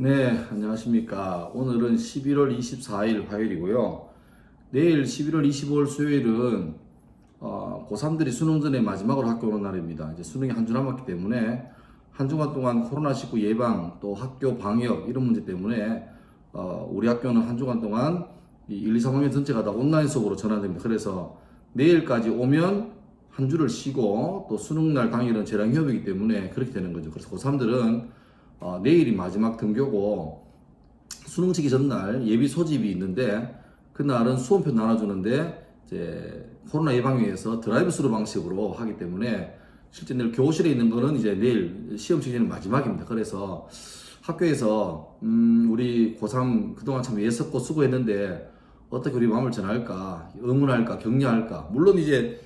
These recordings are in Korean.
네, 안녕하십니까. 오늘은 11월 24일 화요일이고요. 내일 11월 25일 수요일은 어, 고3들이 수능 전에 마지막으로 학교 오는 날입니다. 이제 수능이 한 주 남았기 때문에 한 주간 동안 코로나19 예방 또 학교 방역 이런 문제 때문에 어, 우리 학교는 한 주간 동안 이 1, 2, 3학년 전체가 다 온라인 수업으로 전환됩니다. 그래서 내일까지 오면 한 주를 쉬고 또 수능 날 당일은 재량 휴업이기 때문에 그렇게 되는 거죠. 그래서 고3들은 어, 내일이 마지막 등교고 수능 치기 전날 예비 소집이 있는데 그날은 수험표 나눠주는데 이제 코로나 예방 위해서 드라이브 스루 방식으로 하기 때문에 실제 내일 교실에 있는 거는 이제 내일 시험 치기는 마지막입니다. 그래서 학교에서 음 우리 고3 그동안 참 애썼고 수고했는데 어떻게 우리 마음을 전할까 의문할까 격려할까 물론 이제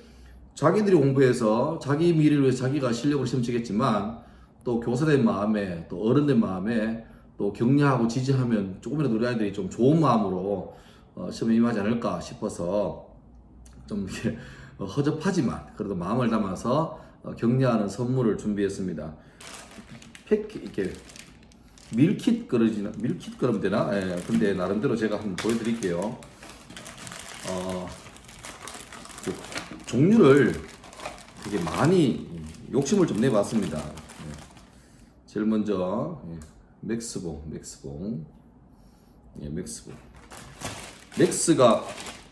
자기들이 공부해서 자기 미래를 위해 자기가 실력을 시험 치겠지만 또 교사된 마음에 또 어른된 마음에 또 격려하고 지지하면 조금이라도 우리 아이들이 좀 좋은 마음으로 어, 시험에 임하지 않을까 싶어서 좀 이렇게 어, 허접하지만 그래도 마음을 담아서 어, 격려하는 선물을 준비했습니다. 팩 이렇게 밀킷 그릇이나 밀킷 그릇 되나? 예, 근데 나름대로 제가 한번 보여드릴게요. 어, 그 종류를 되게 많이 욕심을 좀 내봤습니다. 예. 제일 먼저 예, 맥스봉, 맥스봉, 예, 맥스봉. 맥스가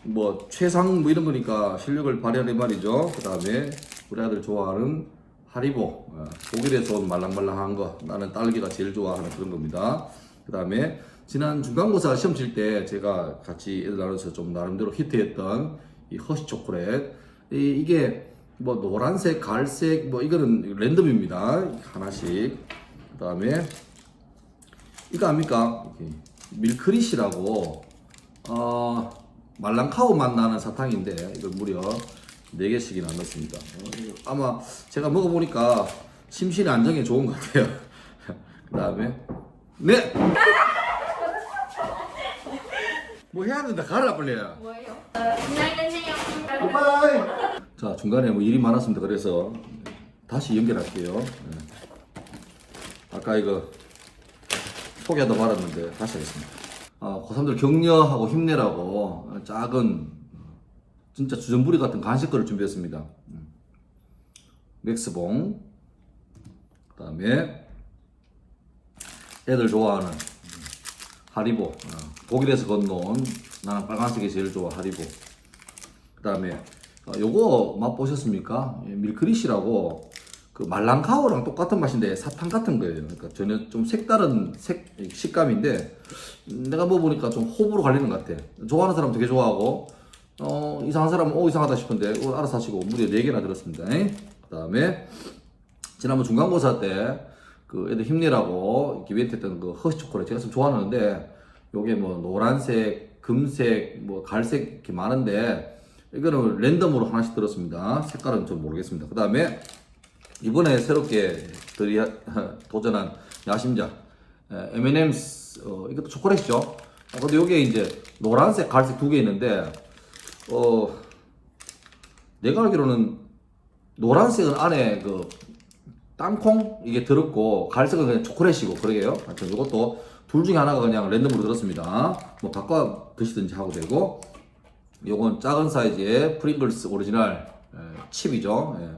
뭐 최상 뭐 이런 거니까 실력을 발휘하는 말이죠. 그 다음에 우리 아들 좋아하는 하리보, 어, 독일에서 온 말랑말랑한 거 나는 딸기가 제일 좋아하는 그런 겁니다. 그 다음에 지난 중간고사 시험 칠 때 제가 같이 애들 나눠서 좀 나름대로 히트했던 이 허쉬 초콜릿 이, 이게 뭐 노란색, 갈색 뭐 이거는 랜덤입니다. 하나씩. 그 다음에 이거 압니까? 밀크릿이라고 어, 말랑카오 맛 나는 사탕인데 이걸 무려 4개씩이나 넣었습니다. 어, 아마 제가 먹어보니까 심신 안정에 좋은 것 같아요. 그 다음에 네! 뭐 해야 된다 가라 빨리 뭐예요? 안녕하세요. 자 중간에 뭐 일이 많았습니다 그래서 다시 연결할게요 네. 아까 이거 소개하다 말았는데 다시 하겠습니다 아, 고3들 격려하고 힘내라고 작은 진짜 주전부리 같은 간식거를 준비했습니다 음. 맥스봉 그 다음에 애들 좋아하는 음, 하리보 어, 독일에서 건너온 나는 빨간색이 제일 좋아 하리보 그 다음에 요거 맛보셨습니까? 예, 밀크릿이라고 그 말랑카오랑 똑같은 맛인데 사탕 같은 거예요. 그러니까 전혀 좀 색다른 색 식감인데 내가 먹어보니까 좀 호불호 갈리는 것 같아. 좋아하는 사람 되게 좋아하고 어 이상한 사람은 오 이상하다 싶은데 어, 알아서 하시고 무려 4개나 들었습니다. 그 다음에 지난번 중간고사 때 그 애들 힘내라고 이렇게 멘트했던 그 허쉬 초콜릿 제가 좀 좋아하는데 요게 뭐 노란색, 금색, 뭐 갈색 이렇게 많은데 이거는 랜덤으로 하나씩 들었습니다. 색깔은 좀 모르겠습니다. 그 다음에 이번에 새롭게 들이 도전한 야심작 M&M's 어, 이것도 초콜릿이죠. 어, 근데 여기에 이제 노란색, 갈색 두 개 있는데 어 내가 알기로는 노란색은 안에 그 땅콩 이게 들었고 갈색은 그냥 초콜릿이고 그러게요. 하여튼 이것도 둘 중에 하나가 그냥 랜덤으로 들었습니다. 뭐 바꿔 드시든지 하고 되고 요건 작은 사이즈의 프링글스 오리지널 에, 칩이죠. 예.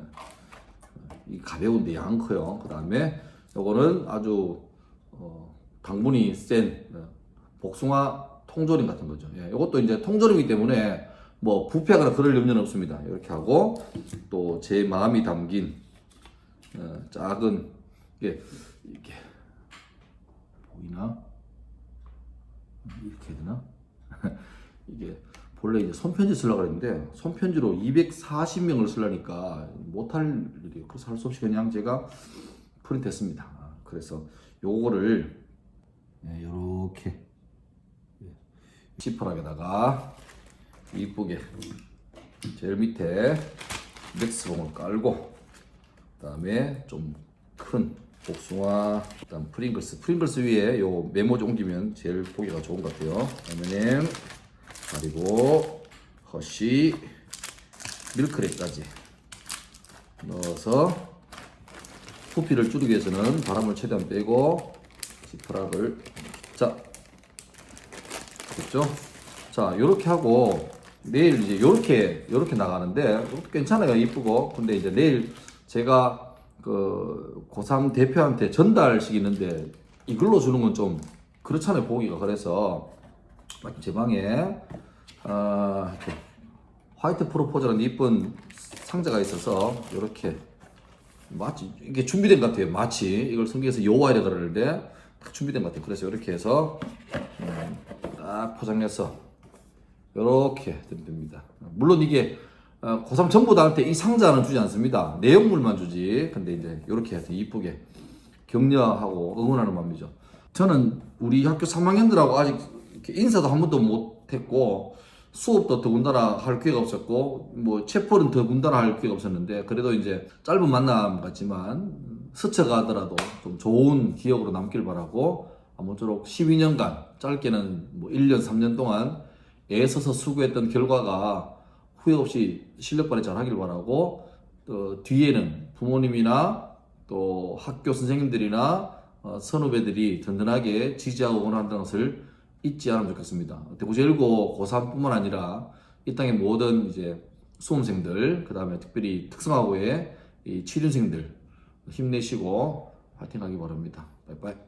이 가벼운데 양 커요. 그 다음에 요거는 아주 어, 당분이 센 어, 복숭아 통조림 같은 거죠. 예. 요것도 이제 통조림이기 때문에 뭐 부패하거나 그럴 염려는 없습니다. 이렇게 하고 또 제 마음이 담긴 어, 작은 이게 이게 보이나 이렇게 되나 이게 본래 이제 손편지 쓰려고 그랬는데 손편지로 240명을 쓰려니까 못할 일이 그래서 할 수 없이 그냥 제가 프린트했습니다. 아, 그래서 요거를 네, 요렇게 지퍼락에다가 이쁘게 제일 밑에 맥스봉을 깔고 그다음에 좀 큰 복숭아, 그다음 프링글스. 프링글스 위에 요 메모지 옮기면 제일 보기가 좋은 것 같아요. M&M 그리고 허쉬 밀크랩까지 넣어서 부피를 줄이기 위해서는 바람을 최대한 빼고 지퍼락을 자, 됐죠? 자, 요렇게 하고 내일 이제 요렇게 요렇게 나가는데 괜찮아요. 이쁘고. 근데 이제 내일 제가 그 고3 대표한테 전달식 있는데 이걸로 주는 건 좀 그렇잖아요. 보기가 그래서 제 방에 아, 이렇게 화이트 프로포즈라는 이쁜 상자가 있어서 이렇게 마치 이게 준비된 것 같아요. 마치 이걸 성경에서 여호와이라 그러는데 딱 준비된 것 같아요. 그래서 이렇게 해서 음, 딱 포장해서 이렇게 됩니다. 물론 이게 어, 고3 전부 다한테 이 상자는 주지 않습니다. 내용물만 주지. 근데 이제 이렇게 해서 이쁘게 격려하고 응원하는 마음이죠. 저는 우리 학교 3학년들하고 아직 인사도 한 번도 못 했고 수업도 더군다나 할 기회가 없었고 뭐 체포는 더군다나 할 기회가 없었는데 그래도 이제 짧은 만남 같지만 스쳐가더라도 좀 좋은 기억으로 남길 바라고 아무쪼록 12년간 짧게는 뭐 1년 3년 동안 애써서 수고했던 결과가 후회 없이 실력 발휘 잘 하길 바라고 또 뒤에는 부모님이나 또 학교 선생님들이나 어, 선후배들이 든든하게 지지하고 응원한다는 것을 잊지 않으면 좋겠습니다. 대구제일고 고3뿐만 아니라 이 땅의 모든 이제 수험생들, 그 다음에 특별히 특성화고의 이 취준생들 힘내시고 파이팅 하기 바랍니다. 빠이빠이.